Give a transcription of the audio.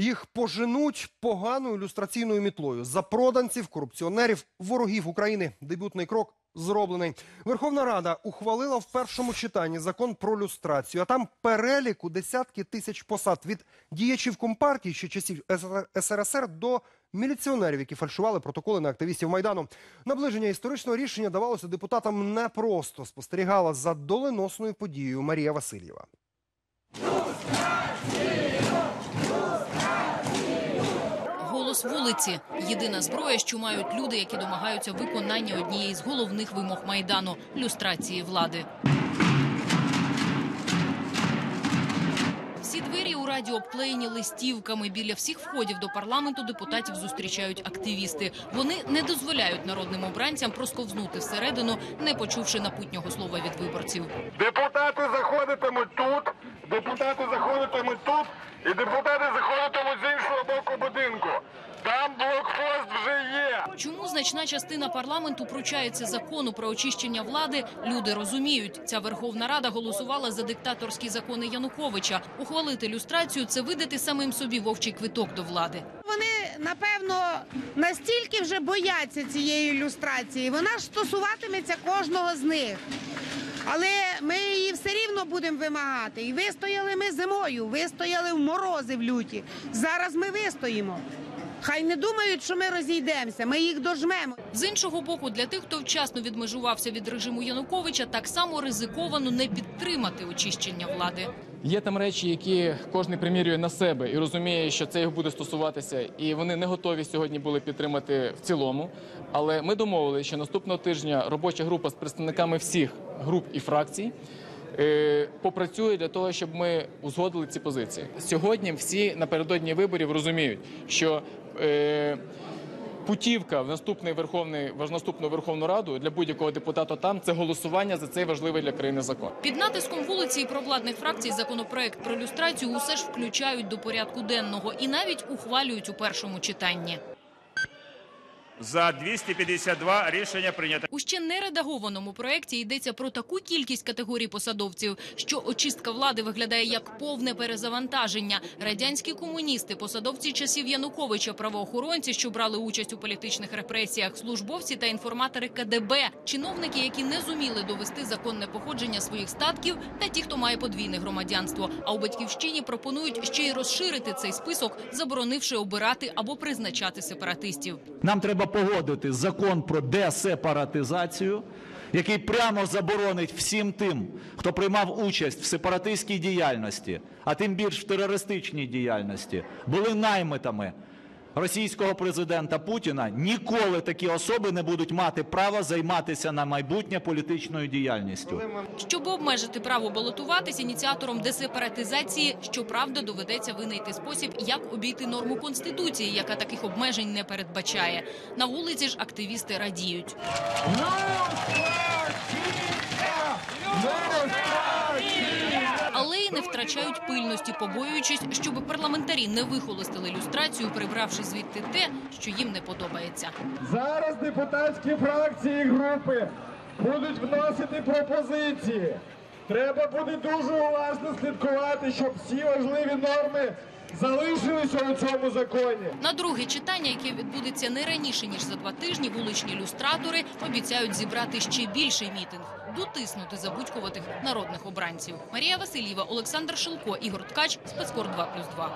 Їх поженуть поганою ілюстраційною мітлою. Запроданців, корупціонерів, ворогів України. Дебютний крок зроблений. Верховна Рада ухвалила в першому читанні закон про люстрацію. А там перелік у десятки тисяч посад від діячів компартії ще часів СРСР до міліціонерів, які фальшували протоколи на активістів майдану. Наближення історичного рішення давалося депутатам непросто. Спостерігала за доленосною подією Марія Васильєва. Голос вулиці єдина зброя, що мають люди, які домагаються виконання однієї з головних вимог майдану люстрації влади. Всі двері у раді обклеєні листівками. Біля всіх входів до парламенту депутатів зустрічають активісти. Вони не дозволяють народним обранцям просковзнути всередину, не почувши напутнього слова від виборців. Депутати заходитимуть тут, депутати заходитимуть тут, і депутати заходитимуть з іншого боку будинку. Там блокпост вже є. Чому значна частина парламенту пручається закону про очищення влади? Люди розуміють, ця Верховна Рада голосувала за диктаторські закони Януковича. Ухвалити люстрацію це видати самим собі вовчий квиток до влади. Вони напевно настільки вже бояться цієї ілюстрації. Вона ж стосуватиметься кожного з них. Але ми її все рівно будемо вимагати. І вистояли ми зимою, вистояли в морози в люті. Зараз ми вистоїмо. Хай не думають, що ми розійдемося. Ми їх дожмемо. З іншого боку, для тих, хто вчасно відмежувався від режиму Януковича, так само ризиковано не підтримати очищення влади. Є там речі, які кожен примірює на себе і розуміє, що це їх буде стосуватися, і вони не готові сьогодні були підтримати в цілому. Але ми домовилися, що наступного тижня робоча група з представниками всіх груп і фракцій попрацює для того, щоб ми узгодили ці позиції. Сьогодні всі напередодні виборів розуміють, що е, Путівка в наступний верховний в наступну Верховну Раду для будь-якого депутата там це голосування за цей важливий для країни закон. Під натиском вулиці і провладних фракцій законопроект про люстрацію усе ж включають до порядку денного і навіть ухвалюють у першому читанні. За 252 рішення прийнято. У ще не редагованому проєкті йдеться про таку кількість категорій посадовців, що очистка влади виглядає як повне перезавантаження. Радянські комуністи, посадовці часів Януковича, правоохоронці, що брали участь у політичних репресіях, службовці та інформатори КДБ, чиновники, які не зуміли довести законне походження своїх статків, та ті, хто має подвійне громадянство. А у батьківщині пропонують ще й розширити цей список, заборонивши обирати або призначати сепаратистів. Нам треба погодити закон про десепаратизацію, який прямо заборонить всім тим, хто приймав участь в сепаратистській діяльності, а тим більш в терористичній діяльності, були наймитами російського президента Путіна. Ніколи такі особи не будуть мати права займатися на майбутнє політичною діяльністю. Щоб обмежити право балотуватись, ініціатором десепаратизації, щоправда, доведеться винайти спосіб, як обійти норму конституції, яка таких обмежень не передбачає. На вулиці ж активісти радіють. Але й не втрачають пильності, побоюючись, щоб парламентарі не вихолостили люстрацію, прибравши звідти те, що їм не подобається. Зараз депутатські фракції і групи будуть вносити пропозиції. Треба буде дуже уважно слідкувати, щоб всі важливі норми залишилися у цьому законі. На друге читання, яке відбудеться не раніше ніж за два тижні, вуличні люстратори обіцяють зібрати ще більший мітинг, дотиснути забудькуватих народних обранців. Марія Васильєва, Олександр Шилко, Ігор Ткач, спецкор 2+,2.